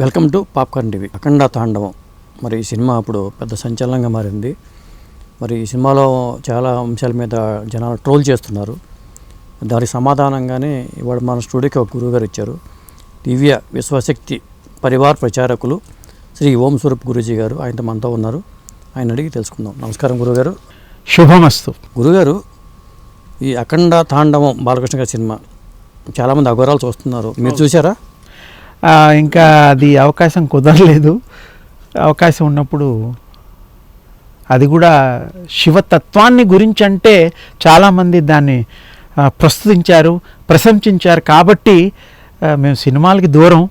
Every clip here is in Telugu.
Welcome to popcorn TV. Akhanda Tandavam. మరి ఈ సినిమా ఇప్పుడు పెద్ద సంచలనంగా మారింది. మరి ఈ సినిమాలో చాలా అంశాల మీద జనాలు ట్రోల్ చేస్తున్నారు. దానికి సమాధానంగానే ఇవాళ మన స్టూడియోకి ఒక గురువుగారు ఇచ్చారు దివ్య విశ్వశక్తి పరివార్ ప్రచారకులు శ్రీ ఓం స్వరూప్ గురూజీ గారు ఆయనతో మనతో ఉన్నారు. ఆయన అడిగి తెలుసుకుందాం. నమస్కారం గురుగారు. శుభమస్తు. గురుగారు ఈ అఖండ తాండవం బాలకృష్ణ గారి సినిమా. చాలామంది అఘోరాలు చూస్తున్నారు. మీరు చూసారా ఇంకా అది అవకాశం కుదరలేదు. అవకాశం ఉన్నప్పుడు అది కూడా శివతత్వాన్ని గురించి అంటే చాలామంది దాన్ని ప్రస్తుతించారు ప్రశంసించారు. కాబట్టి మేము సినిమాలకి దూరం.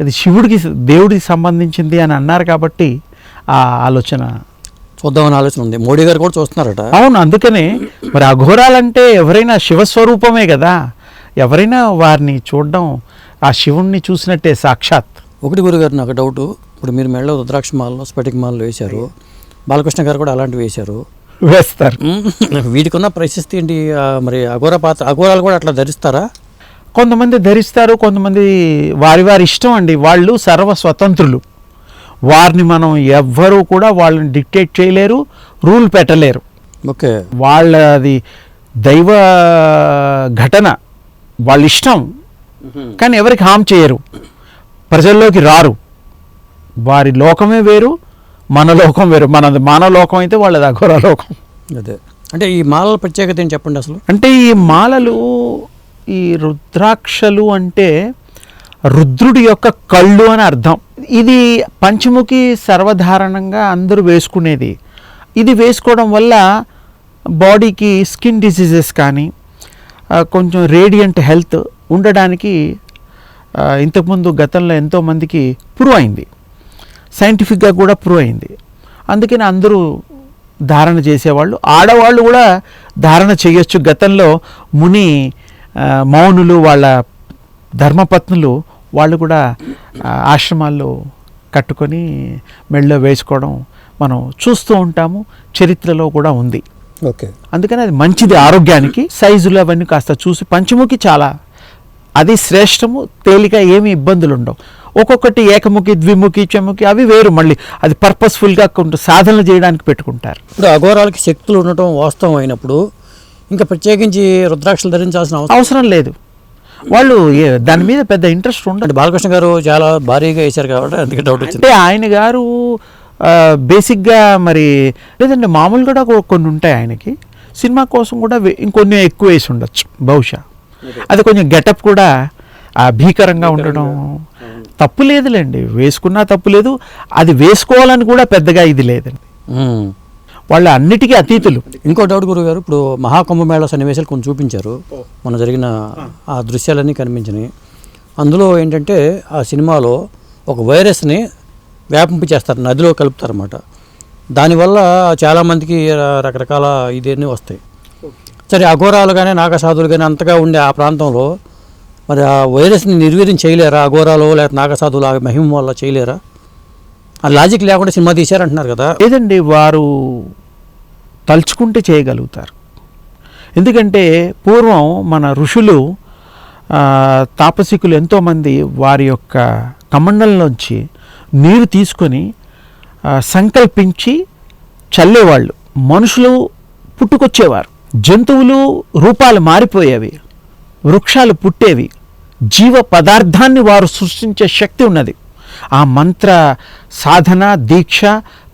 అది శివుడికి దేవుడికి సంబంధించింది అని అన్నారు కాబట్టి ఆ ఆలోచన. చూద్దామని ఆలోచన ఉంది. మోడీ గారు కూడా చూస్తున్నారట. అవును అందుకనే మరి అఘోరాలంటే ఎవరైనా శివస్వరూపమే కదా. ఎవరైనా వారిని చూడడం ఆ శివుణ్ణి చూసినట్టే సాక్షాత్. ఒకటి గురుగారు నాకు డౌట్ ఇప్పుడు మీరు మెడలో రుద్రాక్ష మాలలో స్ఫటిక మాలలో వేశారు. బాలకృష్ణ గారు కూడా అలాంటివి వేశారు. వేస్తారు. మ్మ్. వీటికి ఉన్న ప్రశస్తి ఏంటి? మరి అఘోర పాత్ర అఘోరాలు కూడా అట్లా ధరిస్తారా? కొంతమంది ధరిస్తారు కొంతమంది వారి వారి ఇష్టం అండి. వాళ్ళు సర్వ స్వతంత్రులు. వారిని మనం ఎవ్వరూ కూడా వాళ్ళని డిక్టేట్ చేయలేరు రూల్ పెట్టలేరు. ఓకే. వాళ్ళది దైవ ఘటన వాళ్ళ ఇష్టం. కానీ ఎవరికి హామ్ చేయరు. ప్రజల్లోకి రారు. వారి లోకమే వేరు మన లోకం వేరు. మనది మానవ లోకం అయితే వాళ్ళది అఘోర లోకం. అదే. అంటే ఈ మాలల ప్రత్యేకత ఏంటి చెప్పండి అసలు? అంటే ఈ మాలలు ఈ రుద్రాక్షలు అంటే రుద్రుడి యొక్క కళ్ళు అని అర్థం. ఇది పంచముఖి సర్వధారణంగా అందరూ వేసుకునేది. ఇది వేసుకోవడం వల్ల బాడీకి స్కిన్ డిసీజెస్ కానీ కొంచెం రేడియంట్ హెల్త్ ఉండడానికి ఇంతకుముందు గతంలో ఎంతోమందికి ప్రూవ్ అయింది. సైంటిఫిక్గా కూడా ప్రూవ్ అయింది. అందుకని అందరూ ధారణ చేసేవాళ్ళు. ఆడవాళ్ళు కూడా ధారణ చేయొచ్చు. గతంలో ముని మౌనులు వాళ్ళ ధర్మపత్నులు వాళ్ళు కూడా ఆశ్రమాల్లో కట్టుకొని మెళ్ళో వేసుకోవడం మనం చూస్తూ ఉంటాము. చరిత్రలో కూడా ఉంది. ఓకే. అందుకని అది మంచిది ఆరోగ్యానికి. సైజులు అవన్నీ కాస్త చూసి పంచముఖి చాలా అది శ్రేష్టము తేలిక ఏమి ఇబ్బందులు ఉండవు. ఒక్కొక్కటి ఏకముఖి ద్విముఖి చెముఖి అవి వేరు. మళ్ళీ అది పర్పస్ఫుల్గా కొంత సాధనలు చేయడానికి పెట్టుకుంటారు. ఇప్పుడు అఘోరాలకి శక్తులు ఉండటం వాస్తవం అయినప్పుడు ఇంకా ప్రత్యేకించి రుద్రాక్షలు ధరించాల్సిన అవసరం లేదు. వాళ్ళు దాని మీద పెద్ద ఇంట్రెస్ట్ ఉండదు. బాలకృష్ణ గారు చాలా భారీగా వేశారు కాబట్టి అందుకే డౌట్ వచ్చింది. అంటే ఆయన గారు బేసిక్గా మరి లేదంటే మామూలు కూడా కొన్ని ఉంటాయి ఆయనకి. సినిమా కోసం కూడా ఇంకొన్ని ఎక్కువ వేసి ఉండొచ్చు బహుశా. అది. కొంచెం గెటప్ కూడా ఆ, భీకరంగా ఉండడం తప్పు లేదులేండి. వేసుకున్నా తప్పు లేదు. అది వేసుకోవాలని కూడా పెద్దగా ఇది లేదండి. వాళ్ళు అన్నిటికీ అతీతులు. ఇంకో డౌట్ గురువు గారు ఇప్పుడు మహాకుంభమేళ సన్నివేశాలు కొంచెం చూపించారు. మన జరిగిన ఆ. దృశ్యాలన్నీ కనిపించినాయి. అందులో ఏంటంటే ఆ సినిమాలో ఒక వైరస్ని వ్యాపింపు చేస్తారు నదిలో కలుపుతారన్నమాట. దానివల్ల చాలామందికి రకరకాల ఇదేన్నీ వస్తాయి. సరే అఘోరాలు కానీ నాగసాధులు కానీ అంతగా ఉండే ఆ ప్రాంతంలో మరి ఆ వైరస్ని నిర్వీర్యం చేయలేరా? అఘోరాలు లేకపోతే నాగసాధులు ఆ మహిమ వల్ల చేయలేరా? ఆ లాజిక్ లేకుండా సినిమా తీశారంటున్నారు కదా. లేదండి వారు తలుచుకుంటే చేయగలుగుతారు. ఎందుకంటే పూర్వం మన ఋషులు తాపసికులు ఎంతోమంది వారి యొక్క కమండలంలోంచి నీరు తీసుకొని సంకల్పించి చల్లేవాళ్ళు. మనుషులు పుట్టుకొచ్చేవారు. జంతువులు రూపాలు మారిపోయేవి వృక్షాలు పుట్టేవి జీవ పదార్థాన్ని వారు సృష్టించే శక్తి ఉన్నది. ఆ మంత్ర సాధన దీక్ష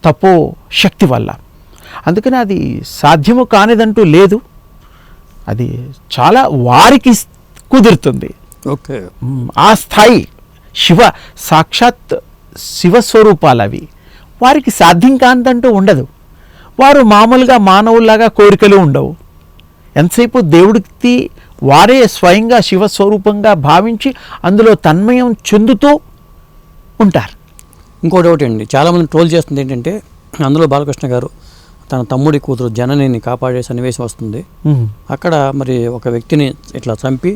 తపో శక్తి వల్ల. అందుకని అది సాధ్యము కానిదంటూ లేదు. అది చాలా వారికి కుదురుతుంది. ఓకే. ఆ స్థాయి శివ సాక్షాత్ శివస్వరూపాలు అవి వారికి సాధ్యం కానిదంటూ ఉండదు. వారు మామూలుగా మానవుల్లాగా కోరికలు ఉండవు. ఎంతసేపు దేవుడికి వారే స్వయంగా శివస్వరూపంగా భావించి అందులో తన్మయం చెందుతూ ఉంటారు. ఇంకో డౌట్ అండి. చాలామంది ట్రోల్ చేస్తుంది ఏంటంటే అందులో బాలకృష్ణ గారు తన తమ్ముడి కూతురు జననిని కాపాడే సన్నివేశం వస్తుంది. అక్కడ మరి ఒక వ్యక్తిని ఇట్లా చంపి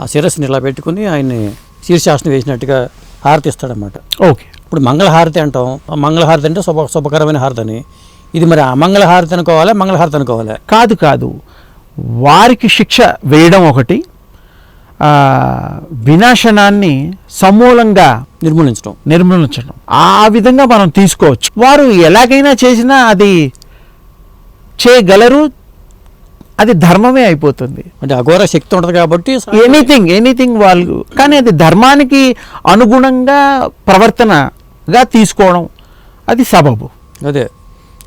ఆ శిరస్సుని ఇలా పెట్టుకుని ఆయన్ని శీర్షాసనం వేసినట్టుగా హారతి ఇస్తాడనమాట ఓకే. ఇప్పుడు మంగళహారతి అంటాం. ఆ మంగళహారతి అంటే శుభ శుభకరమైన హారతి అని. ఇది మరి అమంగళహారతి అనుకోవాలా మంగళహారతి అనుకోవాలా? కాదు కాదు. వారికి శిక్ష వేయడం ఒకటి వినాశనాన్ని సమూలంగా నిర్మూలించడం. నిర్మూలించడం. ఆ విధంగా మనం తీసుకోవచ్చు. వారు ఎలాగైనా చేసినా అది చేయగలరు అది ధర్మమే అయిపోతుంది. అంటే అఘోర శక్తి ఉంటుంది కాబట్టి ఎనీథింగ్ ఎనీథింగ్ వాళ్ళు కానీ అది ధర్మానికి అనుగుణంగా ప్రవర్తనగా తీసుకోవడం అది సబబు. అదే.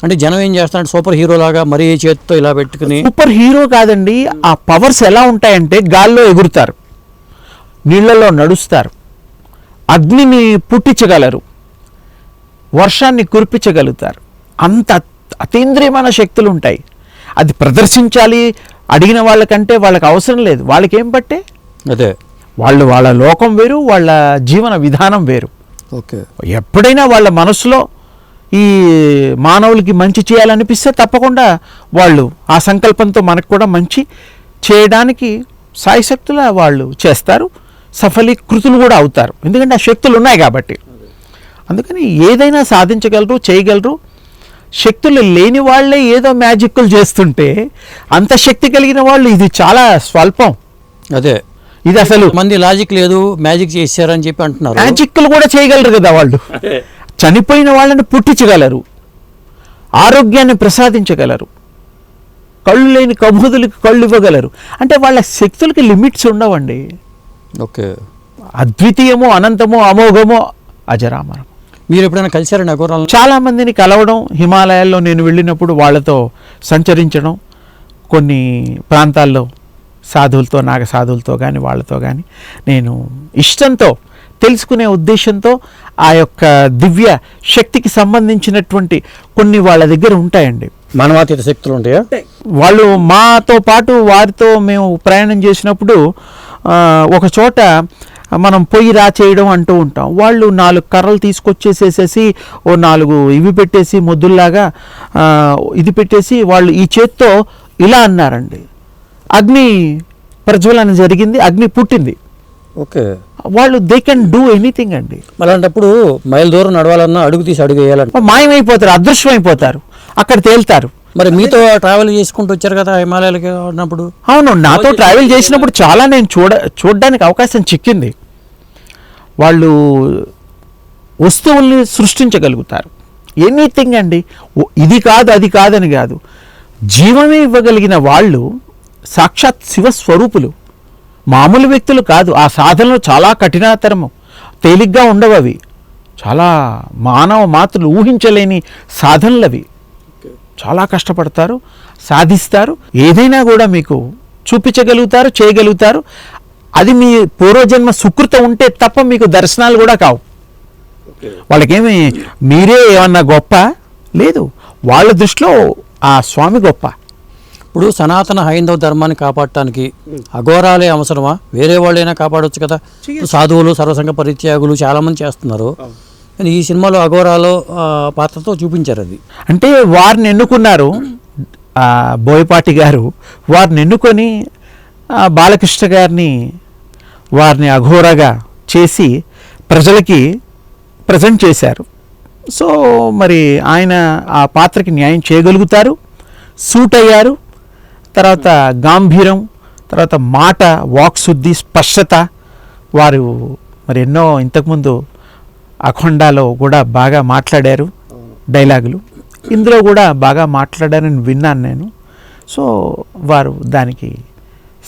అంటే జనం ఏం చేస్తారంటే సూపర్ హీరో లాగా మరీ చేతితో ఇలా పెట్టుకుని సూపర్ హీరో కాదండి ఆ పవర్స్ ఎలా ఉంటాయంటే గాల్లో ఎగురుతారు నీళ్ళలో నడుస్తారు అగ్నిని పుట్టించగలరు వర్షాన్ని కురిపించగలుగుతారు. అంత అతీంద్రియమైన శక్తులు ఉంటాయి. అది ప్రదర్శించాలి అడిగిన వాళ్ళకంటే వాళ్ళకి అవసరం లేదు. వాళ్ళకి ఏం పట్టే? అదే. వాళ్ళు వాళ్ళ లోకం వేరు వాళ్ళ జీవన విధానం వేరు. ఓకే. ఎప్పుడైనా వాళ్ళ మనసులో ఈ మానవులకి మంచి చేయాలనిపిస్తే తప్పకుండా వాళ్ళు ఆ సంకల్పంతో మనకు కూడా మంచి చేయడానికి సాయశక్తుల వాళ్ళు చేస్తారు. సఫలీకృతులు కూడా అవుతారు. ఎందుకంటే ఆ శక్తులు ఉన్నాయి కాబట్టి. అందుకని ఏదైనా సాధించగలరు చేయగలరు. శక్తులు లేని వాళ్ళే ఏదో మ్యాజిక్లు చేస్తుంటే అంత శక్తి కలిగిన వాళ్ళు ఇది చాలా స్వల్పం. అదే. ఇది అసలు మంది లాజిక్ లేదు మ్యాజిక్ చేశారని చెప్పి అంటున్నారు. మ్యాజిక్లు కూడా చేయగలరు కదా వాళ్ళు. చనిపోయిన వాళ్ళని పుట్టించగలరు ఆరోగ్యాన్ని ప్రసాదించగలరు. కళ్ళు లేని కబుదులకి కళ్ళు ఇవ్వగలరు. అంటే వాళ్ళ శక్తులకి లిమిట్స్ ఉండవండి. ఓకే. అద్వితీయమో అనంతమో అమోఘమో అజరామరం. మీరు ఎప్పుడైనా కలిశారండి అఘోరాలను చాలా మందిని కలవడం హిమాలయాల్లో నేను వెళ్ళినప్పుడు వాళ్ళతో సంచరించడం కొన్ని ప్రాంతాల్లో సాధువులతో నాగ సాధువులతో కానీ వాళ్ళతో కానీ నేను ఇష్టంతో తెలుసుకునే ఉద్దేశంతో ఆ యొక్క దివ్య శక్తికి సంబంధించినటువంటి కొన్ని వాళ్ళ దగ్గర ఉంటాయండి. మానవాతీత శక్తులు ఉంటాయా? వాళ్ళు మాతో పాటు వారితో మేము ప్రయాణం చేసినప్పుడు ఆ, ఒక చోట మనం పొయ్యి రా చేయడం అంటూ ఉంటాం. వాళ్ళు నాలుగు కర్రలు తీసుకొచ్చేసేసేసి ఓ నాలుగు ఇవి పెట్టేసి మొద్దుల్లాగా ఇది పెట్టేసి వాళ్ళు ఈ చేత్తో ఇలా అన్నారండి. అగ్ని ప్రజ్వలన జరిగింది అగ్ని పుట్టింది. ఓకే. వాళ్ళు దే కెన్ డూ ఎనీథింగ్ అండి. అలాంటప్పుడు మైల్ దూరం నడవాలన్నా అడుగు తీసి అడుగు వేయాలంట మాయమైపోతారు అదృశ్యమైపోతారు అక్కడ తేల్తారు. మరి మీతో ట్రావెల్ చేసుకుంటూ వచ్చారు కదా హిమాలయాలకి ఉన్నప్పుడు? అవును నాతో ట్రావెల్ చేసినప్పుడు చాలా నేను చూడ చూడడానికి అవకాశం చిక్కింది. వాళ్ళు వస్తువుల్ని సృష్టించగలుగుతారు. ఎనీథింగ్ అండి ఇది కాదు అది కాదని కాదు. జీవమే ఇవ్వగలిగిన వాళ్ళు సాక్షాత్ శివస్వరూపులు. మామూలు వ్యక్తులు కాదు. ఆ సాధనలు చాలా కఠినతరము. తేలిగ్గా ఉండవు అవి చాలా మానవ మాతృలు ఊహించలేని సాధనలు అవి చాలా కష్టపడతారు సాధిస్తారు. ఏదైనా కూడా మీకు చూపించగలుగుతారు చేయగలుగుతారు. అది మీ పూర్వజన్మ సుకృతం ఉంటే తప్ప మీకు దర్శనాలు కూడా కావు. వాళ్ళకేమి మీరే ఏమన్నా గొప్ప? లేదు. వాళ్ళ దృష్టిలో ఆ స్వామి గొప్ప. ఇప్పుడు సనాతన హైందవ ధర్మాన్ని కాపాడటానికి అఘోరాలే అవసరమా? వేరే వాళ్ళైనా కాపాడొచ్చు కదా? సాధువులు సర్వసంగ పరిత్యాగులు చాలా మంది చేస్తున్నారు కానీ ఈ సినిమాలో అఘోరాలో పాత్రతో చూపించారు అది. అంటే వారిని ఎన్నుకున్నారు ఆ, బోయపాటి గారు? వారిని ఎన్నుకొని బాలకృష్ణ గారిని వారిని అఘోరగా చేసి ప్రజలకి ప్రజెంట్ చేశారు. సో మరి ఆయన ఆ పాత్రకి న్యాయం చేయగలుగుతారు? సూట్ అయ్యారు తర్వాత గాంభీరం తర్వాత మాట వాక్శుద్ధి స్పష్టత వారు మరి ఎన్నో ఇంతకుముందు అఖండాలో కూడా బాగా మాట్లాడారు డైలాగులు. ఇందులో కూడా బాగా మాట్లాడారని విన్నాను నేను. సో వారు దానికి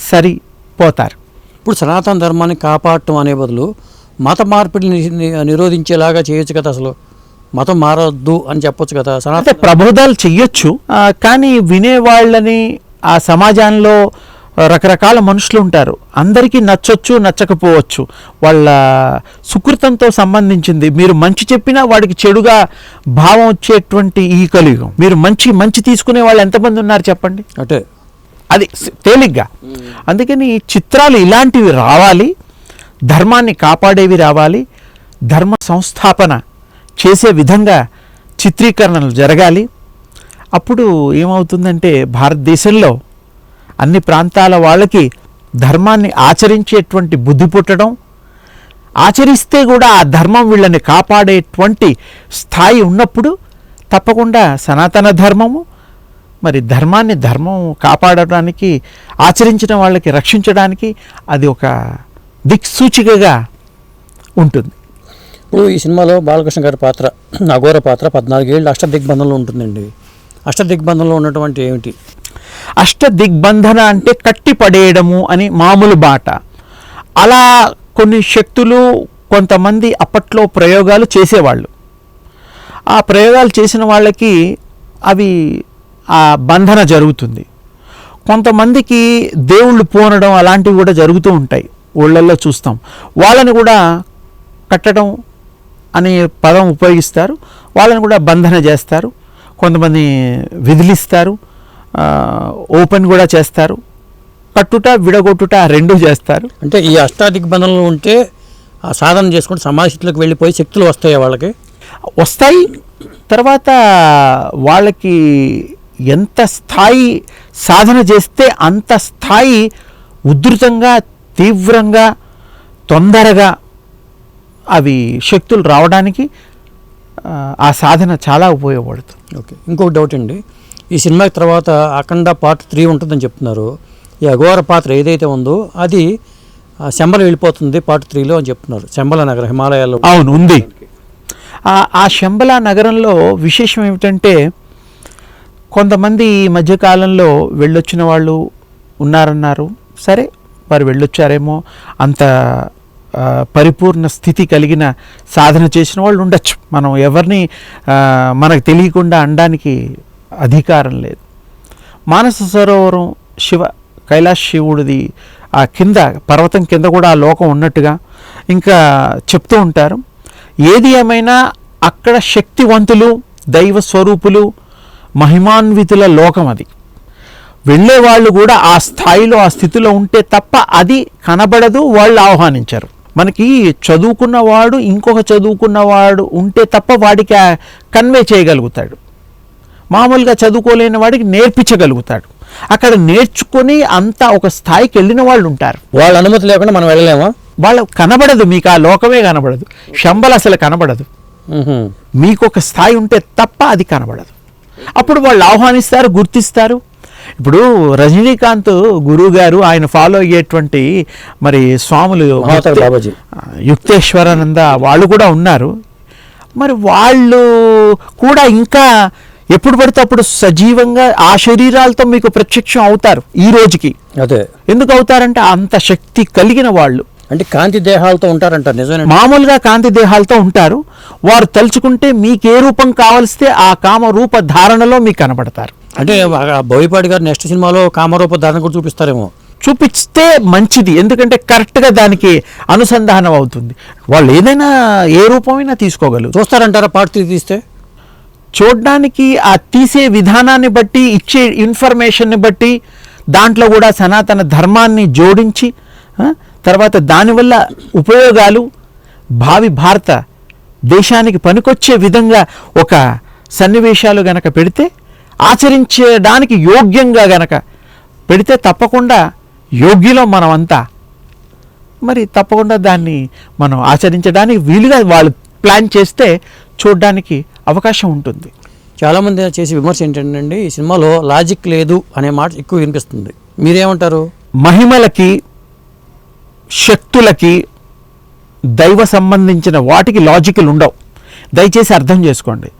సరిపోతారు. ఇప్పుడు సనాతన ధర్మాన్ని కాపాడటం అనే బదులు మత మార్పిడిని నిరోధించేలాగా చేయొచ్చు కదా అసలు. మతం మారొద్దు అని చెప్పొచ్చు కదా. సనాతన ప్రబోధాలు చెయ్యొచ్చు కానీ వినేవాళ్ళని ఆ సమాజంలో రకరకాల మనుషులు ఉంటారు. అందరికీ నచ్చొచ్చు నచ్చకపోవచ్చు. వాళ్ళ సుకృతంతో సంబంధించింది. మీరు మంచి చెప్పినా వాడికి చెడుగా భావం వచ్చేటువంటి ఈ కలియుగం. మీరు మంచి మంచి తీసుకునే వాళ్ళు ఎంతమంది ఉన్నారు చెప్పండి? అంటే అది తేలిగ్గా. అందుకని చిత్రాలు ఇలాంటివి రావాలి. ధర్మాన్ని కాపాడేవి రావాలి. ధర్మ సంస్థాపన చేసే విధంగా చిత్రీకరణలు జరగాలి. అప్పుడు ఏమవుతుందంటే భారతదేశంలో అన్ని ప్రాంతాల వాళ్ళకి ధర్మాన్ని ఆచరించేటువంటి బుద్ధి పుట్టడం ఆచరిస్తే కూడా ఆ ధర్మం వీళ్ళని కాపాడేటువంటి స్థాయి ఉన్నప్పుడు తప్పకుండా సనాతన ధర్మము మరి ధర్మాన్ని ధర్మం కాపాడడానికి ఆచరించిన వాళ్ళకి రక్షించడానికి అది ఒక దిక్సూచికగా ఉంటుంది. ఇప్పుడు ఈ సినిమాలో బాలకృష్ణ గారి పాత్ర అఘోర పాత్ర పద్నాలుగేళ్ళు అష్టదిగ్బంధంలో ఉంటుందండి. అష్టదిగ్బంధంలో ఉన్నటువంటి ఏమిటి? అష్ట దిగ్బంధన అంటే కట్టి పడేయడము అని మామూలు బాట. అలా కొన్ని శక్తులు కొంతమంది అప్పట్లో ప్రయోగాలు చేసేవాళ్ళు. ఆ ప్రయోగాలు చేసిన వాళ్ళకి అవి ఆ బంధన జరుగుతుంది. కొంతమందికి దేవుళ్ళు పోనడం అలాంటివి కూడా జరుగుతూ ఉంటాయి. ఊళ్ళల్లో చూస్తాం. వాళ్ళని కూడా కట్టడం అనే పదం ఉపయోగిస్తారు. వాళ్ళని కూడా బంధన చేస్తారు. కొంతమంది విదిలిస్తారు ఆ, ఓపెన్ కూడా చేస్తారు కట్టుట విడగొట్టుట రెండూ చేస్తారు. అంటే ఈ అష్టాదిగ్బంధంలో ఉంటే ఆ సాధన చేసుకుంటే సమాజంలోకి వెళ్ళిపోయి శక్తులు వస్తాయి వాళ్ళకి? వస్తాయి. తర్వాత వాళ్ళకి ఎంత స్థాయి సాధన చేస్తే అంత స్థాయి ఉధృతంగా తీవ్రంగా తొందరగా అవి శక్తులు రావడానికి ఆ సాధన చాలా ఉపయోగపడుతుంది. ఓకే. ఇంకొక డౌట్ అండి. ఈ సినిమా తర్వాత అఖండ పార్ట్ త్రీ ఉంటుందని చెప్తున్నారు. ఈ అఘోర పాత్ర ఏదైతే ఉందో అది శంబల వెళ్ళిపోతుంది పార్ట్ త్రీలో అని చెప్తున్నారు. శంబల నగరం హిమాలయాల్లో. అవును ఉంది. ఆ- శంబల నగరంలో విశేషం ఏమిటంటే కొంతమంది ఈ మధ్యకాలంలో వెళ్ళొచ్చిన వాళ్ళు ఉన్నారన్నారు. సరే వారు వెళ్ళొచ్చారేమో అంత పరిపూర్ణ స్థితి కలిగిన సాధన చేసిన వాళ్ళు ఉండొచ్చు. మనం ఎవరిని మనకు తెలియకుండా అనడానికి అధికారం లేదు. మానస సరోవరం శివ కైలాస శివుడిది ఆ కింద పర్వతం కింద కూడా ఆ లోకం ఉన్నట్టుగా ఇంకా చెప్తూ ఉంటారు. ఏది ఏమైనా అక్కడ శక్తివంతులు దైవ స్వరూపులు మహిమాన్వితుల లోకం అది. వెళ్ళే వాళ్ళు కూడా ఆ స్థాయిలో ఆ స్థితిలో ఉంటే తప్ప అది కనబడదు వాళ్ళు ఆహ్వానించారు. మనకి చదువుకున్నవాడు ఇంకొక చదువుకున్నవాడు ఉంటే తప్ప వాడికి కన్వే చేయగలుగుతాడు. మామూలుగా చదువుకోలేని వాడికి నేర్పించగలుగుతాడు. అక్కడ నేర్చుకొని అంతా ఒక స్థాయికి వెళ్ళిన వాళ్ళు ఉంటారు. వాళ్ళ అనుమతి లేకుండా మనం వెళ్ళలేమా? వాళ్ళ కనబడదు మీకు ఆ లోకమే కనబడదు. శంబలు అసలు కనబడదు. మీకు ఒక స్థాయి ఉంటే తప్ప అది కనబడదు. అప్పుడు వాళ్ళు ఆహ్వానిస్తారు గుర్తిస్తారు. ఇప్పుడు రజనీకాంత్ గురువు గారు ఆయన ఫాలో అయ్యేటువంటి మరి స్వాములు యుక్తేశ్వరానంద వాళ్ళు కూడా ఉన్నారు. మరి వాళ్ళు కూడా ఇంకా ఎప్పుడు పడితే అప్పుడు సజీవంగా ఆ శరీరాలతో మీకు ప్రత్యక్షం అవుతారు ఈ రోజుకి. అదే. ఎందుకు అవుతారంటే అంత శక్తి కలిగిన వాళ్ళు. అంటే కాంతి దేహాలతో ఉంటారంటారు నిజమే మామూలుగా కాంతి దేహాలతో ఉంటారు. వారు తలుచుకుంటే మీకు ఏ రూపం కావలిస్తే ఆ కామ రూప ధారణలో మీకు కనబడతారు అంటే ఆ బోయపాటి గారు నెక్స్ట్ సినిమాలో కామరూప దాని కూడా చూపిస్తారేమో. చూపిస్తే మంచిది. ఎందుకంటే కరెక్ట్గా దానికి అనుసంధానం అవుతుంది. వాళ్ళు ఏదైనా ఏ రూపమైనా తీసుకోగలరు. చూస్తారంటారా పార్ట్ త్రీ తీస్తే? చూడడానికి ఆ తీసే విధానాన్ని బట్టి ఇచ్చే ఇన్ఫర్మేషన్ని బట్టి దాంట్లో కూడా సనాతన ధర్మాన్ని జోడించి తర్వాత దానివల్ల ఉపయోగాలు భావి భారత దేశానికి పనికొచ్చే విధంగా ఒక సన్నివేశాలు గనక పెడితే ఆచరించడానికి యోగ్యంగా గనక పెడితే తప్పకుండా యోగ్యులో మనమంతా. మరి తప్పకుండా దాన్ని మనం ఆచరించడానికి వీలుగా వాళ్ళు ప్లాన్ చేస్తే చూడడానికి అవకాశం ఉంటుంది. చాలామంది చేసే విమర్శ ఏంటంటే ఈ సినిమాలో లాజిక్ లేదు అనే మాట ఎక్కువ వినిపిస్తుంది. మీరేమంటారు? మహిమలకి శక్తులకి దైవ సంబంధించిన వాటికి లాజికల్ ఉండవు. దయచేసి అర్థం చేసుకోండి.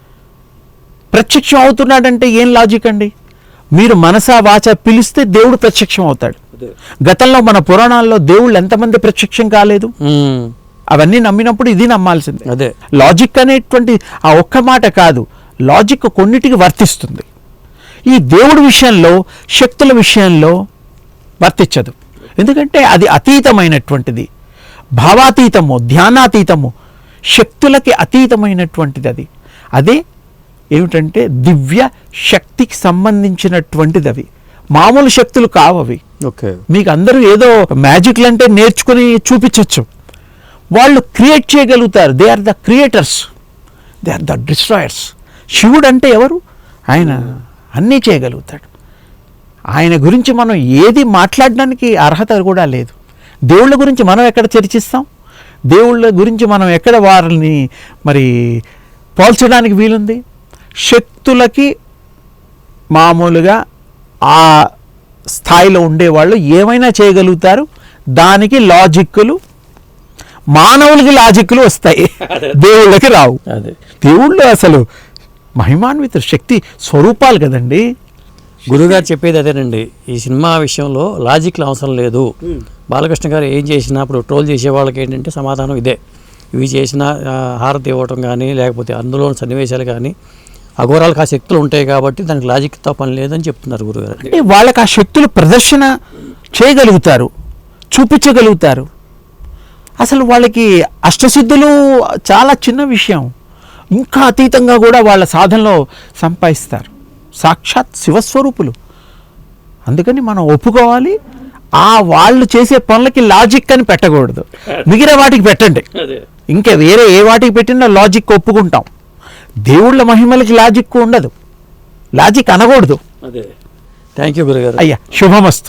ప్రత్యక్షం అవుతున్నాడంటే ఏం లాజిక్ అండి? మీరు మనసా వాచ పిలిస్తే దేవుడు ప్రత్యక్షం అవుతాడు. గతంలో మన పురాణాల్లో దేవుళ్ళు ఎంతమంది ప్రత్యక్షం కాలేదు. అవన్నీ నమ్మినప్పుడు ఇది నమ్మాల్సిందే. అదే. లాజిక్ అనేటువంటి ఆ ఒక్క మాట కాదు లాజిక్ కొన్నిటికి వర్తిస్తుంది. ఈ దేవుడి విషయంలో శక్తుల విషయంలో వర్తించదు. ఎందుకంటే అది అతీతమైనటువంటిది. భావాతీతము ధ్యానాతీతము శక్తులకి అతీతమైనటువంటిది అది. అదే ఏమిటంటే దివ్య శక్తికి సంబంధించినటువంటిది అవి. మామూలు శక్తులు కావవి. ఓకే. మీకు అందరూ ఏదో మ్యాజిక్లు అంటే నేర్చుకుని చూపించవచ్చు వాళ్ళు క్రియేట్ చేయగలుగుతారు. They are the creators. They are the destroyers. శివుడు అంటే ఎవరు? ఆయన అన్నీ చేయగలుగుతాడు. ఆయన గురించి మనం ఏది మాట్లాడడానికి అర్హత కూడా లేదు. దేవుళ్ళ గురించి మనం ఎక్కడ చర్చిస్తాం? దేవుళ్ళ గురించి మనం ఎక్కడ వారిని మరి పోల్చడానికి వీలుంది? శక్తులకి మామూలుగా ఆ స్థాయిలో ఉండేవాళ్ళు ఏమైనా చేయగలుగుతారు? దానికి లాజిక్కులు మానవులకి లాజిక్కులు వస్తాయి. దేవుళ్ళకి రావు. అదే. దేవుళ్ళు అసలు మహిమాన్విత శక్తి స్వరూపాలు కదండి. గురుగారు చెప్పేది అదేనండి. ఈ సినిమా విషయంలో లాజిక్లు అవసరం లేదు. బాలకృష్ణ గారు ఏం చేసినా ఇప్పుడు ట్రోల్ చేసే వాళ్ళకి ఏంటంటే సమాధానం ఇదే. ఇవి చేసిన హారతి ఇవ్వటం కానీ లేకపోతే అందులో సన్నివేశాలు కానీ అఘోరాలకు ఆ శక్తులు ఉంటాయి కాబట్టి దానికి లాజిక్తో పని లేదని చెప్తున్నారు గురుగారు. అంటే వాళ్ళకి ఆ శక్తులు ప్రదర్శన చేయగలుగుతారు చూపించగలుగుతారు. అసలు వాళ్ళకి అష్టసిద్ధులు చాలా చిన్న విషయం. ఇంకా అతీతంగా కూడా వాళ్ళ సాధనలో సంపాదిస్తారు. సాక్షాత్ శివస్వరూపులు. అందుకని మనం ఒప్పుకోవాలి. ఆ వాళ్ళు చేసే పనులకి లాజిక్ అని పెట్టకూడదు. మిగిలిన వాటికి పెట్టండి. ఇంకా వేరే ఏ వాటికి పెట్టినా లాజిక్ ఒప్పుకుంటాం. దేవుళ్ళ మహిమలకి లాజిక్ ఉండదు. లాజిక్ అనకూడదు. అదే. థ్యాంక్ యూ గురుగారు అయ్యా శుభమస్తు.